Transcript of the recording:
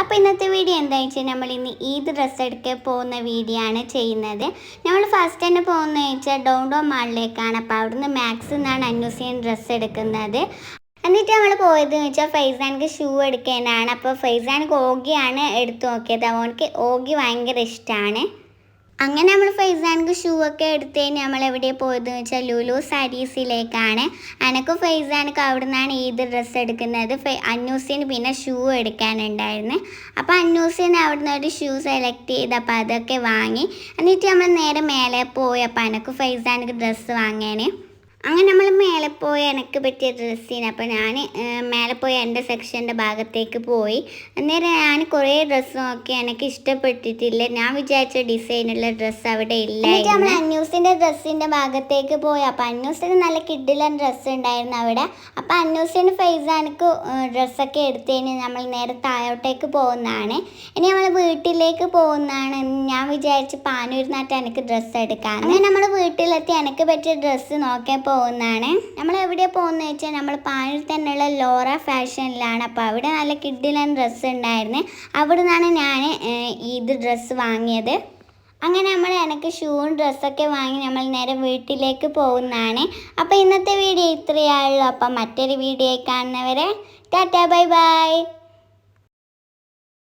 അപ്പോൾ ഇന്നത്തെ വീഡിയോ എന്താ വെച്ചാൽ നമ്മൾ ഇന്ന് ഈദ് ഡ്രസ്സ് എടുക്കാൻ പോകുന്ന വീഡിയോ ആണ് ചെയ്യുന്നത്. നമ്മൾ ഫസ്റ്റ് തന്നെ പോകുന്നത് വെച്ചാൽ ഡോണ്ടോ മാളിലേക്കാണ് അപ്പോൾ അവിടുന്ന് മാക്സ് നിന്നാണ് അന്യൂസിയൻ ഡ്രസ്സ് എടുക്കുന്നത്. എന്നിട്ട് നമ്മൾ പോയത് എന്ന് വെച്ചാൽ ഫൈസാൻക്ക് ഷൂ എടുക്കാനാണ്. അപ്പോൾ ഫൈസാൻക്ക് ഓഗിയാണ് എടുത്തു നോക്കിയത്. അവനക്ക് ഓഗി ഭയങ്കര ഇഷ്ടമാണ് അങ്ങനെ നമ്മൾ ഫൈസാൻക്ക് ഷൂ ഒക്കെ എടുത്ത് കഴിഞ്ഞാൽ നമ്മൾ എവിടെ പോയതെന്ന് വെച്ചാൽ ലുലു സാരീസിലേക്കാണ്. അനക്ക് ഫൈസാനക്ക് അവിടെ നിന്നാണ് ഏത് ഡ്രസ്സ് എടുക്കുന്നത്? അന്നൂസിന് പിന്നെ ഷൂ എടുക്കാനുണ്ടായിരുന്നു. അപ്പോൾ അന്നൂസിന് അവിടെ നിന്ന് ഒരു ഷൂ സെലക്ട് ചെയ്ത് അപ്പോൾ അതൊക്കെ വാങ്ങി. എന്നിട്ട് നമ്മൾ നേരെ മേലെ പോയി അപ്പോൾ എനക്ക് ഫൈസാനക്ക് ഡ്രസ്സ് വാങ്ങാൻ അങ്ങനെ നമ്മൾ മേലെ പോയി എനിക്ക് പറ്റിയ ഡ്രസ്സിന് അപ്പോൾ ഞാൻ മേലെ പോയി എന്റെ സെക്ഷന്റെ ഭാഗത്തേക്ക് പോയി. അന്നേരം ഞാൻ കുറേ ഡ്രസ്സ് നോക്കി. എനിക്ക് ഇഷ്ടപ്പെട്ടിട്ടില്ല. ഞാൻ വിചാരിച്ച ഡിസൈനുള്ള ഡ്രസ്സ് അവിടെ ഇല്ല നമ്മൾ അന്യൂസിന്റെ ഡ്രസ്സിന്റെ ഭാഗത്തേക്ക് പോയി. അപ്പോൾ അന്യൂസിന് നല്ല കിഡിലൻ ഡ്രസ്സ് ഉണ്ടായിരുന്നു അവിടെ. അപ്പോൾ അന്യൂസിന് ഫൈസാനക്ക് ഡ്രസ്സൊക്കെ എടുത്തതിന് നമ്മൾ നേരെ താഴോട്ടേക്ക് പോകുന്നതാണ്. ഇനി നമ്മൾ വീട്ടിലേക്ക് പോകുന്നതാണ്. ഞാൻ വിചാരിച്ച് പാനൂരിനായിട്ട് എനിക്ക് ഡ്രസ്സ് എടുക്കാൻ അങ്ങനെ നമ്മൾ വീട്ടിലെത്തി എനിക്ക് പറ്റിയ ഡ്രസ്സ് നോക്കാൻ പോകുന്നതാണ്. നമ്മൾ എവിടെ പോകുന്നത് വെച്ചാൽ നമ്മൾ പാനൂർ തന്നെയുള്ള ലോറ ഫാഷനിലാണ്. അപ്പോൾ അവിടെ നല്ല കിഡിലൻ ഡ്രസ്സ് ഉണ്ടായിരുന്നു. അവിടെ നിന്നാണ് ഞാൻ ഇത് ഡ്രസ്സ് വാങ്ങിയത്. അങ്ങനെ നമ്മൾ എനിക്ക് ഷൂവും ഡ്രസ്സൊക്കെ വാങ്ങി നമ്മൾ നേരെ വീട്ടിലേക്ക് പോകുന്നതാണ്. അപ്പോൾ ഇന്നത്തെ വീഡിയോ ഇത്രയേ ഉള്ളൂ. അപ്പം മറ്റൊരു വീഡിയോ കാണുന്നവരെ ടാറ്റാ ബൈ ബൈ.